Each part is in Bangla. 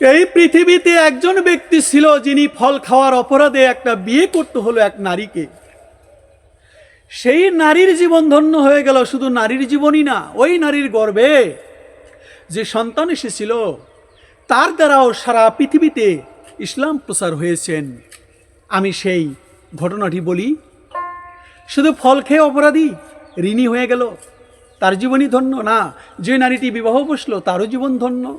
এই পৃথিবীতে একজন ব্যক্তি ছিল যিনি ফল খাওয়ার অপরাধে একটা বিয়ে করতে হলো এক নারীকে। সেই নারীর জীবন ধন্য হয়ে গেল, শুধু নারীর জীবনই না, ওই নারীর গর্বে যে সন্তান এসেছিল, তার দ্বারাও সারা পৃথিবীতে ইসলাম প্রচার হয়েছেন। আমি সেই ঘটনাটি বলি, শুধু ফল খেয়ে অপরাধী, ঋণী হয়ে গেল, তার জীবনই ধন্য না, যে নারীটি বিবাহ বসল, তারও জীবন ধন্য।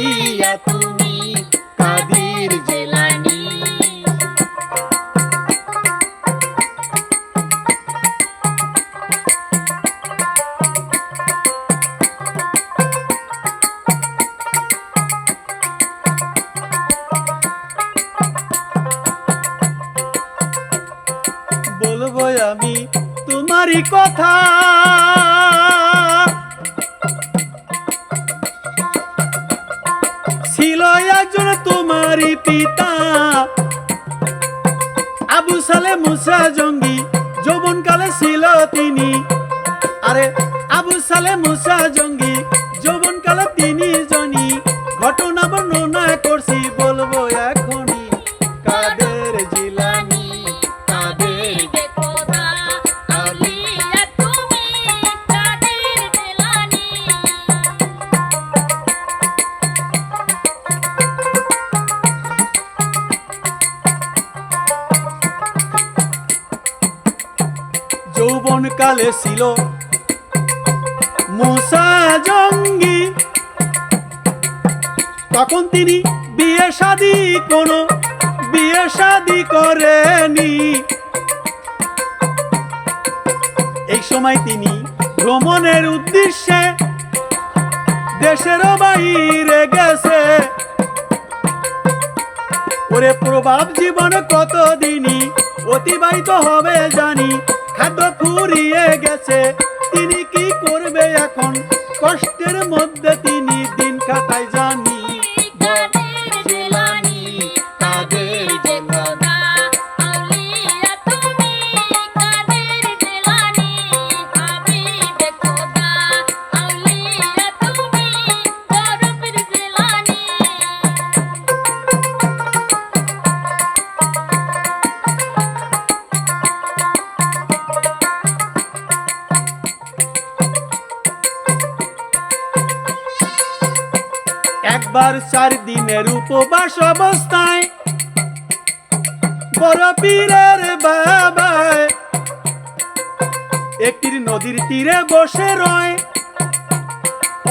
ছিল। মুসা জঙ্গি। তখন তিনি বিয়ে শাদি কোনো বিয়ে শাদি করেনি। এই সময় তিনি ভ্রমণের উদ্দেশ্যে দেশেরও বাইরে গেছে। ওরে প্রভাব জীবন কতদিনই অতিবাহিত হবে জানি। খাদ্য ফুরিয়ে গেছে। তিনি কি করবে এখন? কষ্টের মধ্যে তিনি দিন কাটায় জানি চার দিনের উপবাস অবস্থায়। বড় পীরের বাবায়। একটি নদীর তীরে বসে রয়।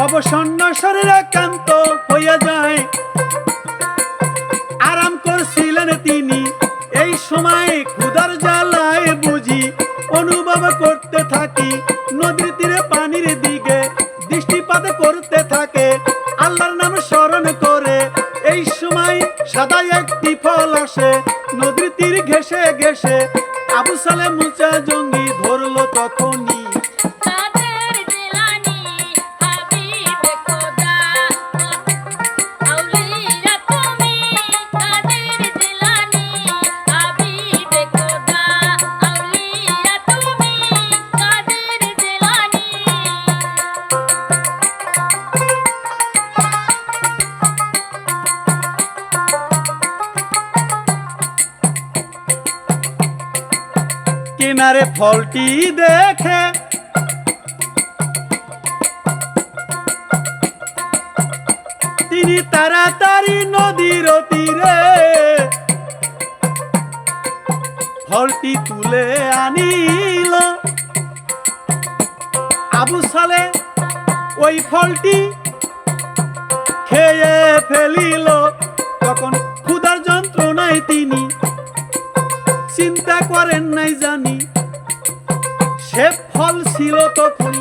অবসন্ন শরীর একান্ত হইয়া যায়। আরাম করছিলেন তিনি। এই সময় ক্ষুধার জ্বালায় বুঝি অনুভব করতে থাকি। নদীর তীরে পানির দিকে সাদা একটি ফল আসে নদীর তীর ঘেসে ঘেসে আবু সালে মুচা জঙ্গি ফলটি দেখে। তিনি তাড়াতাড়ি নদীর তীরে ফলটি তুলে আনিল। আবু সালে ওই ফলটি খেয়ে ফেলিল। তখন ক্ষুধার যন্ত্রণায় তিনি চিন্তা করেন নাই জানি। সে ফল ছিল তখন,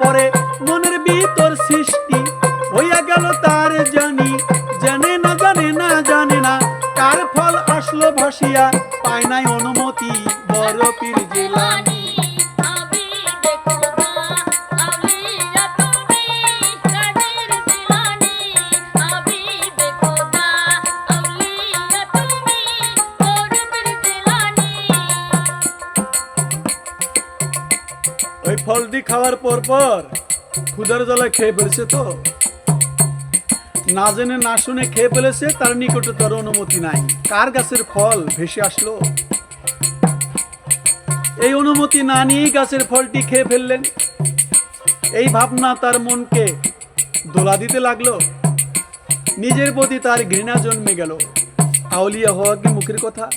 পরে মনের ভিতর সৃষ্টি হইয়া গেল তার জানি। জানে না জানে না জানে না কার ফল আসলো ভাসিয়া, পায় নাই অনুমতি বড় পীর জেলানি। ফলটি খাওয়ার পর পর ক্ষুদার জ্বালায় খেয়ে ফেলেছে তো। না জেনে না শুনে খেয়ে ফেলেছে, তার নিকটে তার অনুমতি নাই। কার গাছের ফল ভেসে আসলো? এই অনুমতি না নিয়েই গাছের ফলটি খেয়ে ফেললেন। এই ভাবনা তার মনকে দোলা দিতে লাগল। নিজের প্রতি তার ঘৃণা জন্মে গেল। আউলিয়া হওয়া কি মুখের কথা?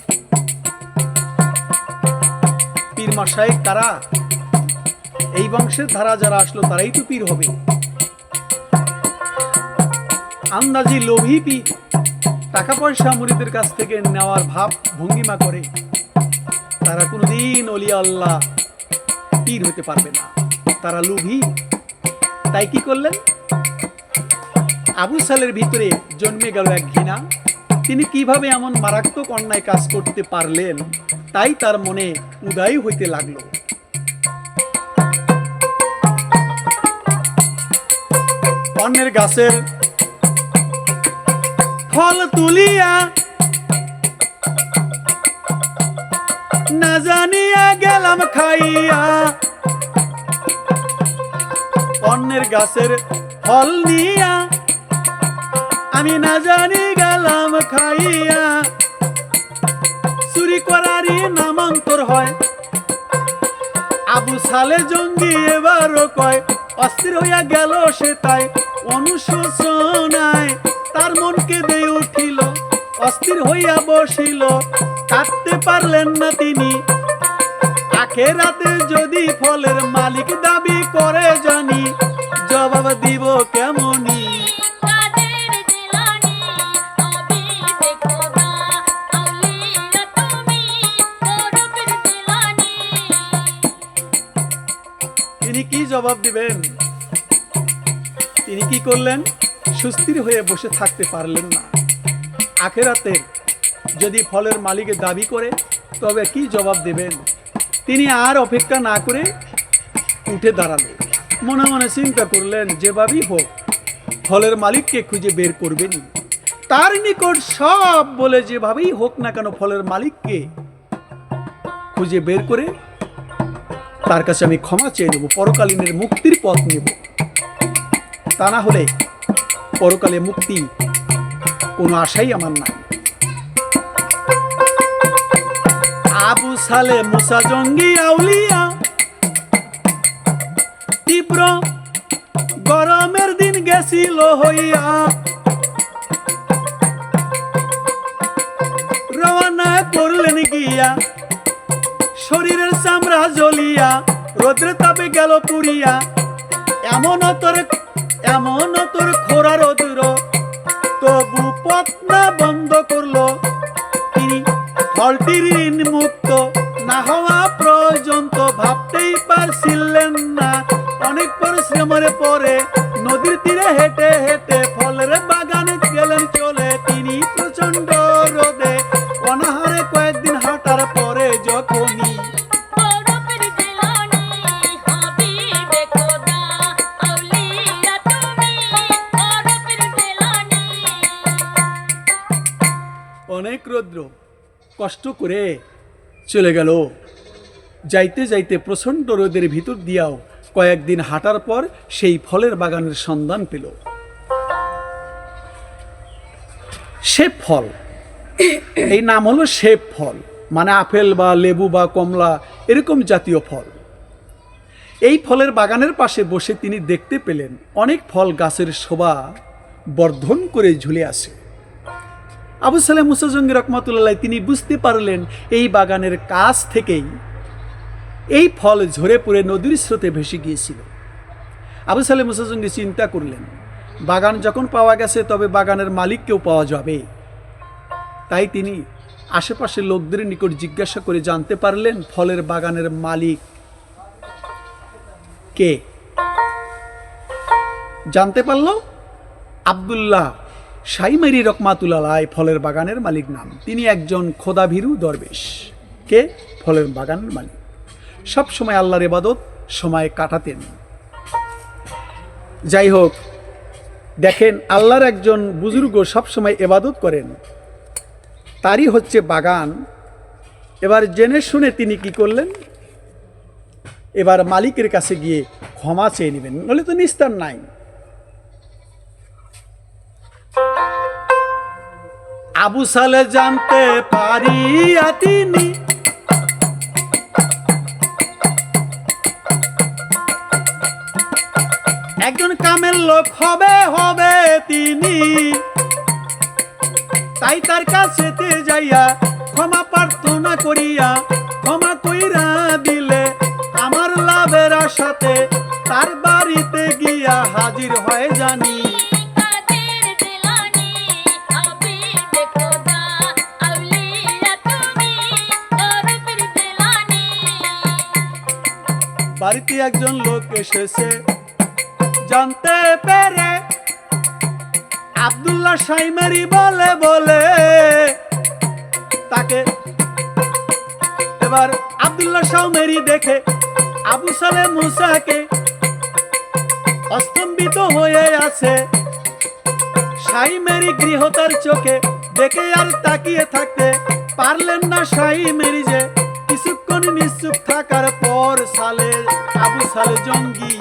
পীর মাসায় কারা? এই বংশের ধারা যারা আসলো, তারাই তো পীর হবে। আন্দাজি লোভী পীর টাকা পয়সা মুরিদের কাছ থেকে নেওয়ার ভাব ভঙ্গিমা করে। তারা কোনোদিন অলিয়া আল্লাহ পীর হতে পারবে না। তারা লোভী। তাই কি করলেন? আবু সালের ভিতরে জন্মে গেল এক ঘৃণা। তিনি কীভাবে এমন মারাত্মক অন্যায় কাজ করতে পারলেন, তাই তার মনে উদয় হইতে লাগল। অন্যের গাছের ফল তুলিয়া না জানিয়া গেলাম খাইয়া। অন্যের গাছের ফল নিয়া আমি না জানি গেলাম খাইয়া। চুরি করারই নামান্তর হয়। আবু সালে জঙ্গি এবারও কয়, অস্থির হইয়া গেল সে তাই। অনুশোচনায় তার মনকে দিয়ে উঠিল, অস্থির হইয়া বসিল। কাটতে পারলেন না তিনি। আখেরাতে যদি ফলের মালিক দাবি করে জানি, জবাব দিব কেমনি? তিনি কি জবাব দিবেন? করলেন, সুস্থির হয়ে বসে থাকতে পারলেন না। আখেরাতে যদি ফলের মালিকের দাবি করে, তবে কি জবাব দেবেন? তিনি আর অপেক্ষা না করে উঠে দাঁড়াল মনে মনে চিন্তা করলেন, যেভাবেই হোক, ফলের মালিককে খুঁজে বের করবেনই। তার নিকট সব বলে যেভাবেই হোক না কেন ফলের মালিককে খুঁজে বের করে, তার কাছে আমি ক্ষমা চেয়ে নেব, পরকালীনের মুক্তির পথ নেব। তা না হলে পরকালে মুক্তি কোনো আশাই আমার নাই। আবু সালে মুসা জঙ্গি আউলিয়া, তীব্র গরমের দিন গেছিল হইয়া। রওনা করলেন গিয়া, শরীরের চামড়া জ্বলিয়া, রোদ্রে তাপে গেল পুরিয়া। এমন তোর এমন তোর খোরা রোদুর তবু পত্না বন্ধ করল। তিনি ফলটির ঋণ মুক্ত। না হওয়া পর্যন্ত ভাবতেই পারছিলেন না। অনেক পরিশ্রমের পরে নদীর তীরে হেঁটে হেঁটে কষ্ট করে চলে গেল। যাইতে যাইতে প্রচণ্ড রোদের ভিতর দিয়াও কয়েকদিন হাঁটার পর সেই ফলের বাগানের সন্ধান পেল। সে ফল, এই নাম হলো শেপ ফল মানে আপেল বা লেবু বা কমলা, এরকম জাতীয় ফল। এই ফলের বাগানের পাশে বসে তিনি দেখতে পেলেন, অনেক ফল গাছের শোভা বর্ধন করে ঝুলে আছে। আবু সালেম মুসাজঙ্গি রহমতুল্লাহ, তিনি বুঝতে পারলেন এই বাগানের কাছ থেকেই এই ফল ঝরে পড়ে নদীর স্রোতে ভেসে গিয়েছিল। আবু সালেম মুসাজঙ্গি চিন্তা করলেন, বাগান যখন পাওয়া গেছে তবে বাগানের মালিককেও পাওয়া যাবে। তাই তিনি আশেপাশের লোকদের নিকট জিজ্ঞাসা করে জানতে পারলেন ফলের বাগানের মালিক কে। জানতে পারল আবদুল্লাহ সাইমারি রকমাতুল্লাহ ফলের বাগানের মালিক নাম। তিনি একজন খোদাভীরু দরবেশ। কে? ফলের বাগানের মালিক। সব সময় আল্লাহর এবাদত সময় কাটাতেন। যাই হোক, দেখেন, আল্লাহর একজন বুজুর্গ সবসময় এবাদত করেন। তারই হচ্ছে বাগান। এবার জেনে শুনে তিনি কি করলেন? এবার মালিকের কাছে গিয়ে ক্ষমা চেয়ে নেবেন। নলে তো নিস্তার নাই। আবু সালে জানতে পারিয়া তিনি। একজন কামের লোক হবে হবে তিনি। তাই তার কাছেতে যাইয়া ক্ষমা প্রার্থনা করিয়া ক্ষমা কইরা দিলে আমার লাভের আশাতে তার বাড়িতে গিয়া হাজির হয় জানি। বাড়িতে একজন লোক এসেছে। জানতে পেরে আব্দুল্লাহ সাইমারি বলে বলে তাকে, এবার আব্দুল্লাহ সাউমেরি দেখে আবু সালে মুসাকে অস্তম্বিত হয়ে আছে। সাইমেরি গৃহতার চোখে দেখে আর তাকিয়ে থাকতে পারলেন না সাইমেরি যে নিশ্চুপ থাকার পর সালে আবু সালে জঙ্গি।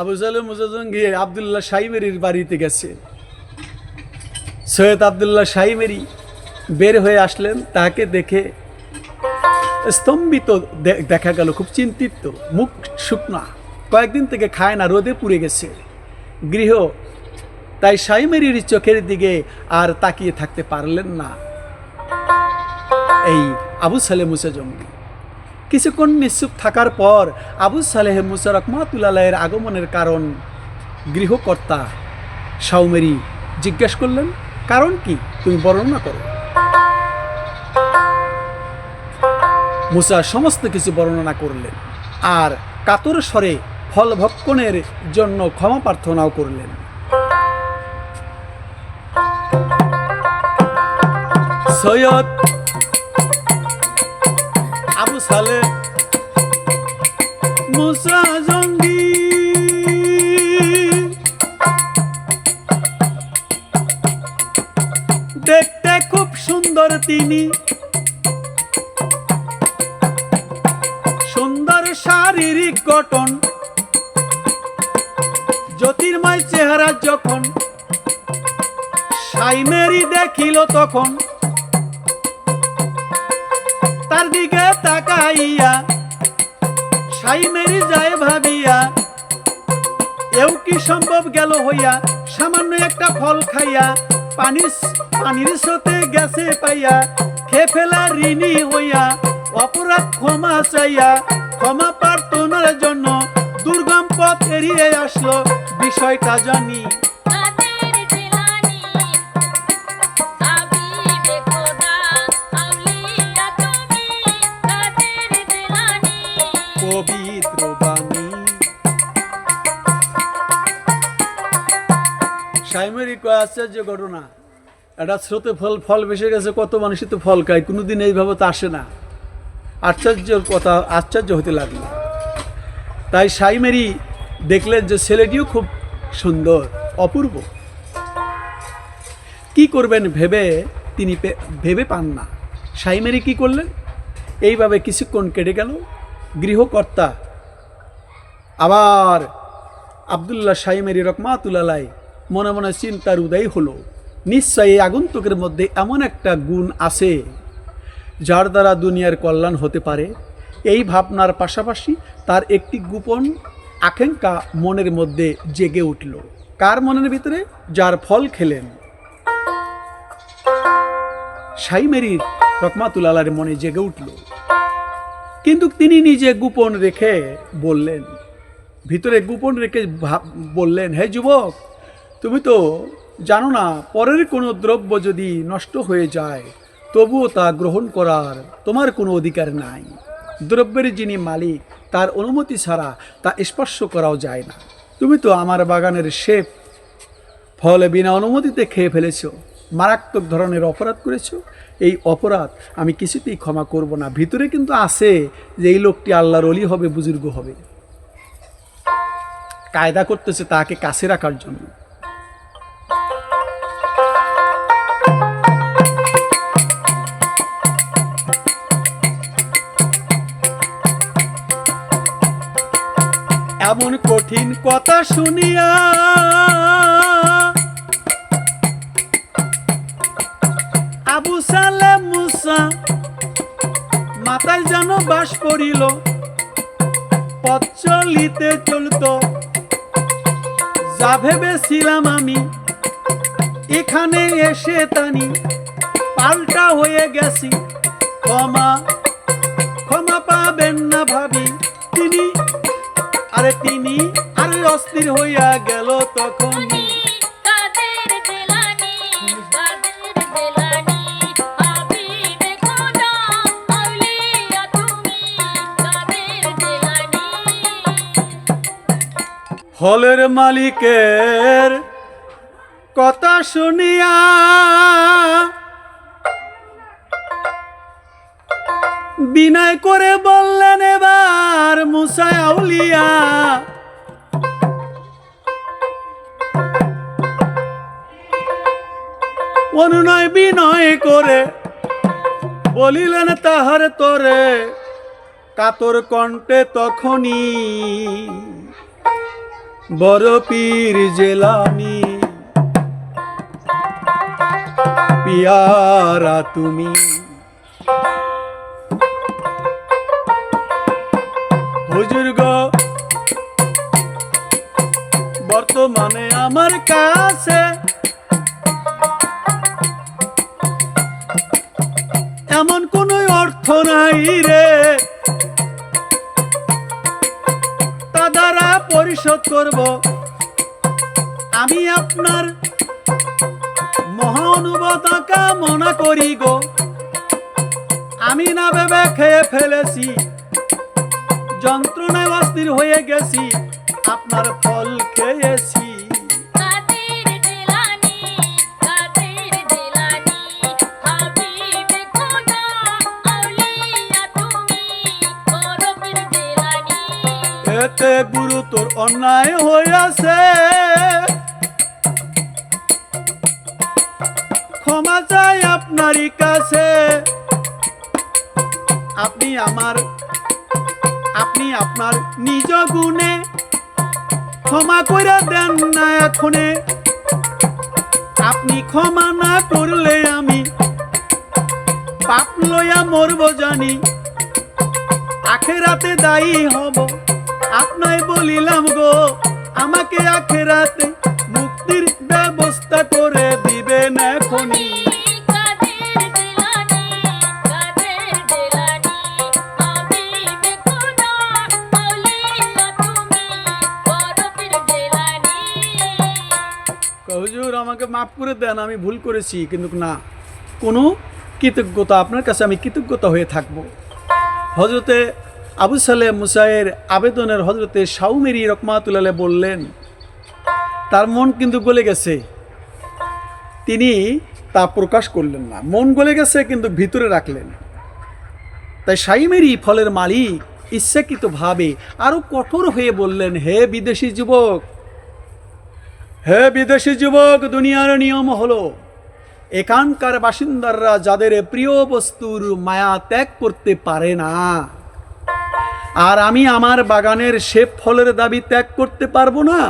আবু সালে মুসা জঙ্গি আবদুল্লাহ সাইমেরির বাড়িতে গেছে। সৈয়দ আবদুল্লাহ সাইমেরি বের হয়ে আসলেন তাকে দেখে স্তম্ভিত দেখা গেল খুব চিন্তিত, মুখ শুকনা। কয়েকদিন থেকে খায় না, রোদে পুড়ে গেছে। গৃহ তাই সাইমেরির চোখের দিকে আর তাকিয়ে থাকতে পারলেন না। এই আবু সালে মুসা জঙ্গি। কিছুক্ষণ নিশ্চুপ থাকার পর আবু সালেহ মুসা রহমাতুল্লাহের আগমনের কারণ গৃহকর্তা সাউমেরি জিজ্ঞেস করলেন, কারণ কি? তুমি বর্ণনা করো। মুসা সমস্ত কিছু বর্ণনা করলেন। আর কাতর স্বরে ফল ভক্ষণের জন্য ক্ষমা প্রার্থনাও করলেন। সৈয়দ আবু সালে মুসা জঙ্গি। দেখতে খুব সুন্দর তিনি। গঠন জ্যোতির্ময় চেহারা যখন সাইমেরি দেখিল তখন, তার দিকে তাকাইয়া সাইমেরি যায় ভাবিয়া, এও কি সম্ভব গেল হইয়া, সামান্য একটা ফল খাইয়া, পানির পানির সাথে গেছে পাইয়া খে ফেলা ঋণী হইয়া, অপরাধ ক্ষমা চাইয়া, ক্ষমা প্রার্থনার জন্য দুর্গম পথ এড়িয়ে আসলো বিষয়টা জানি। পবিত্র বাণী। সাইমেরি কয় আশ্চর্য ঘটনা একটা স্রোতে ফল ফল ভেসে গেছে কত মানুষই তো ফল খায় কোনোদিন এইভাবে তো আসে না। আশ্চর্যর কথা আশ্চর্য হতে লাগল। তাই সাইমেরি দেখলেন যে ছেলেটিও খুব সুন্দর, অপূর্ব। কি করবেন ভেবে তিনি ভেবে পান না। সাইমেরি কি করলেন? এইভাবে কিছুক্ষণ কেটে গেল। গৃহকর্তা আবার আবদুল্লাহ সাইমেরি রকমাতুল্লাহ মনে মনে চিন্তার উদয় হলো। নিশ্চয়ই আগন্তুকের মধ্যে এমন একটা গুণ আছে, যার দ্বারা দুনিয়ার কল্যাণ হতে পারে। এই ভাবনার পাশাপাশি তার একটি গোপন আকাঙ্ক্ষা মনের মধ্যে জেগে উঠল। কার মনের ভিতরে? যার ফল খেলেন। সাইমেরির রকমাতুল্লাহর মনে জেগে উঠল। কিন্তু তিনি নিজে গোপন রেখে বললেন, ভিতরে গোপন রেখে বললেন, হে যুবক, তুমি তো জানো না, পরের কোনো দ্রব্য যদি নষ্ট হয়ে যায়, তবুও তা গ্রহণ করার তোমার কোনো অধিকার নাই। দ্রব্যের যিনি মালিক, তার অনুমতি ছাড়া তা স্পর্শ করাও যায় না। তুমি তো আমার বাগানের শেপ ফলে বিনা অনুমতিতে খেয়ে ফেলেছো, মারাত্মক ধরনের অপরাধ করেছ। এই অপরাধ আমি কিছুতেই ক্ষমা করব না। ভিতরে কিন্তু আছে যে এই লোকটি আল্লাহর অলি হবে, বুজুর্গ হবে। কায়দা করতেছে তাকে কাছে রাখার জন্য। এমন কঠিন কথা শুনিয়া আবু সালেম মুসা মাথায় যেন বাস পড়িল পথ চলিতে চলতো। যা ভেবেছিলাম আমি, এখানে এসে তানি, পাল্টা হয়ে গেছি। ক্ষমা ক্ষমা পাবেন না ভাবি তিনি। আরে তিনি আরে অস্থির হইয়া গেল জেলানি হলের মালিকের কথা শুনিয়া বিনয় করে বললেন এবার মুসাই আউলিয়া। অনুনয় বিনয় করে বলিলেন, তাহার তোরে কাতর কণ্ঠে তখনই বড় পীর জেলানি। পিয়ারা তুমি বর্তমানে আমার কাছে। এমন কোন অর্থ নাই রে। তা দ্বারা পরিশোধ করব। আমি আপনার মহানুভতা কামনা করি গো। আমি না ভেবে খেয়ে ফেলেছি। যন্ত্রণায় অস্থির হয়ে গেছি। আপনার ফল খেয়েছি। এতে গুরুতর অন্যায় হইয়াছে। ক্ষমা চাই আপনারই কাছে। আপনি আমার আপনি আপনার নিজ গুণে ক্ষমা করে দেন না এখনে। আপনি ক্ষমা না করলে আমি পাপ লইয়া মরব জানি। আখেরাতে দায়ী হব, আপনাই বলিলাম গো, আমাকে আখেরাতে মুক্তির ব্যবস্থা করে দিবেন মাফ করে দেন, আমি ভুল করেছি, কিন্তু না, কোনো কৃতজ্ঞতা আপনার কাছে, আমি কৃতজ্ঞতা হয়ে থাকব। হজরতে আবু সালেম মুসাইয়ের আবেদনের হজরতে সাউমেরি রকমাতুল্লাহ বললেন, তার মন কিন্তু গলে গেছে। তিনি তা প্রকাশ করলেন না। মন গলে গেছে, কিন্তু ভিতরে রাখলেন। তাই সাইমেরি ফলের মালিক ইচ্ছাকৃতভাবে আরও কঠোর হয়ে বললেন, হে বিদেশি যুবক হে বিদেশি যুবক, দুনিয়ার নিয়ম হলো, এখানকার বাসিন্দাররা যাদের প্রিয় বস্তুর মায়া ত্যাগ করতে পারে না। আর আমি আমার বাগানের সে ফলের দাবি ত্যাগ করতে পারব না।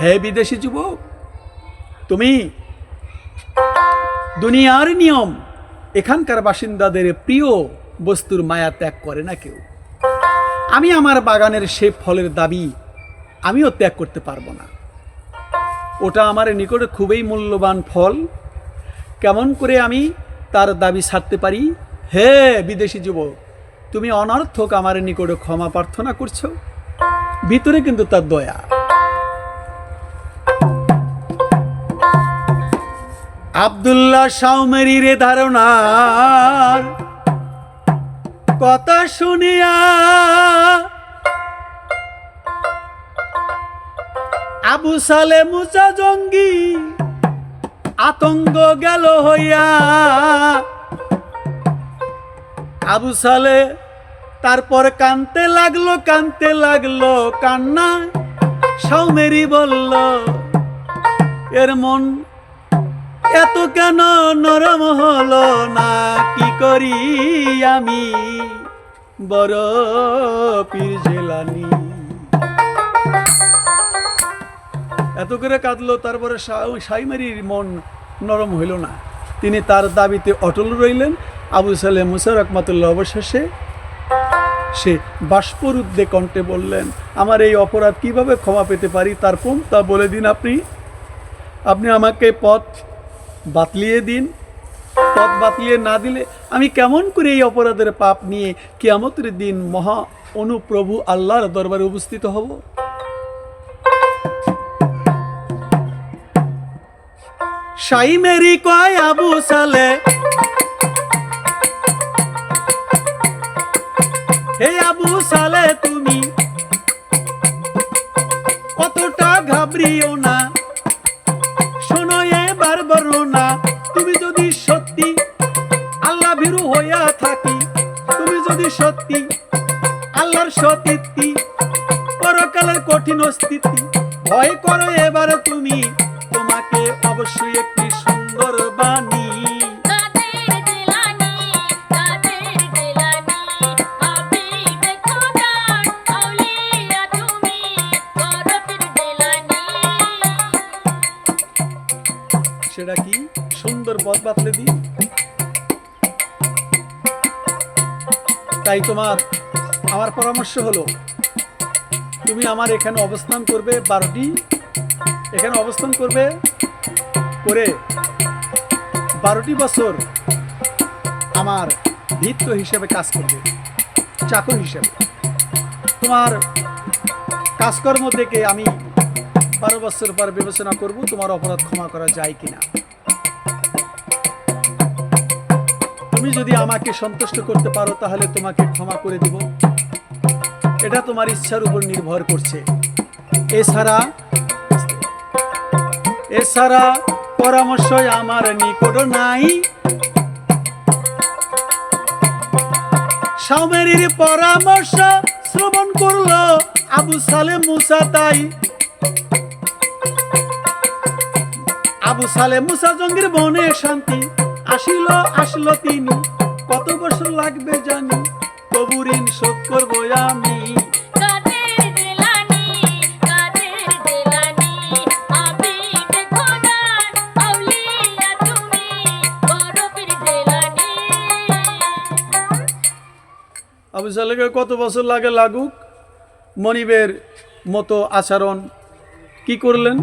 হে বিদেশি যুবক, তুমি দুনিয়ার নিয়ম, এখানকার বাসিন্দাদের প্রিয় বস্তুর মায়া ত্যাগ করে না কেউ। আমি আমার বাগানের সে ফলের দাবি আমিও ত্যাগ করতে পারব না। ওটা আমার নিকটে খুবই মূল্যবান ফল। কেমন করে আমি তার দাবি ছাড়তে পারি? হে বিদেশি যুবক, তুমি অনর্থক আমার নিকটে ক্ষমা প্রার্থনা করছ। ভিতরে কিন্তু তার দয়া। আবদুল্লাহ সাউমেরির এ ধারণার কথা শুনিয়া আবু সালে মুসা জঙ্গি আতঙ্ক গেল হইয়া। আবু সালে তারপর কানতে লাগল কানতে লাগল কান্না সৌমেরি বলল, এর মন এত কেন নরম হলো না? কি করি আমি? বড় পীর জেলানি। এত করে কাঁদলো, তারপরে সাইমারির মন নরম হইল না। তিনি তার দাবিতে অটল রইলেন। আবু সালে মুসা রহমাতুল্লাহ অবশেষে সে বাষ্পরুদ্ধে কণ্ঠে বললেন, আমার এই অপরাধ কীভাবে ক্ষমা পেতে পারি? তার তা বলে দিন আপনি। আপনি আমাকে পথ বাতলিয়ে দিন পথ বাতলিয়ে না দিলে আমি কেমন করে এই অপরাধের পাপ নিয়ে কিয়ামতের দিন মহা অনুপ্রভু আল্লাহর দরবারে উপস্থিত হব? সাই মেরি কয় আবু সালে, হে আবু সালে তুমি কতটা ঘাবড়িও না। যদি সত্যি আল্লাহর সতীত্বি পরকালের কঠিন স্থিতি ভয় করো এবার তুমি তোমাকে অবশ্যই একটি সুন্দর বাণী। সেটা কি? সুন্দর পথ বাতলে দিই। তাই তোমার আমার পরামর্শ হলো, তুমি আমার এখানে অবস্থান করবে বারোটি, এখানে অবস্থান করবে করে বারোটি বছর আমার ভিত্ত হিসেবে কাজ করবে, চাকর হিসেবে। তোমার কাজকর্ম থেকে আমি বারো বছর পর বিবেচনা করব তোমার অপরাধ ক্ষমা করা যায় কিনা। তুমি যদি আমাকে সন্তুষ্ট করতে পারো, তাহলে তোমাকে ক্ষমা করে দিব। এটা তোমার ইচ্ছার উপর নির্ভর করছে। এছাড়া এছাড়া পরামর্শ আমার নিকট নাই। সামেরির পরামর্শ শ্রবণ করল আবু সালে মুসা, তাই আবু সালে মুসা জঙ্গির বনে শান্তি আসিল আসলো তিনি কত বছর লাগবে জানি তবু ঋণ শোধ করব আমি। আবু সালেকে কত বছর লাগে লাগুক? মনিবের মতো আচরণ কি করলেন?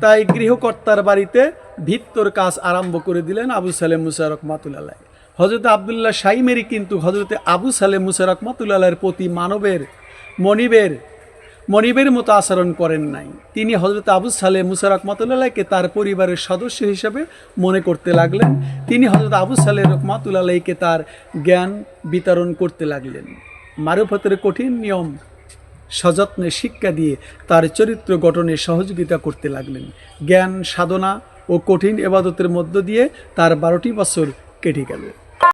তাই গৃহকর্তার বাড়িতে ভিত্তর কাজ আরম্ভ করে দিলেন আবু সালেম মুসারক মাতুল্লাহ হজরত আবদুল্লাহ সাইমেরি কিন্তু হজরতে আবু সালেম মুসারক মাতুল্লাহের প্রতি মানবের, মনিবের মনিবের মতো আচরণ করেন নাই। তিনি হজরত আবু সালে মুসারক রহমাতুল্লাহকে তার পরিবারের সদস্য হিসেবে মনে করতে লাগলেন। তিনি হজরত আবু সালে রহমাতুল্লাহকে তার জ্ঞান বিতরণ করতে লাগলেন। মারুফতের কঠিন নিয়ম, সযত্নে শিক্ষা দিয়ে তার চরিত্র গঠনে সহযোগিতা করতে লাগলেন। জ্ঞান সাধনা ও কঠিন এবাদতের মধ্য দিয়ে তার বারোটি বছর কেটে গেল।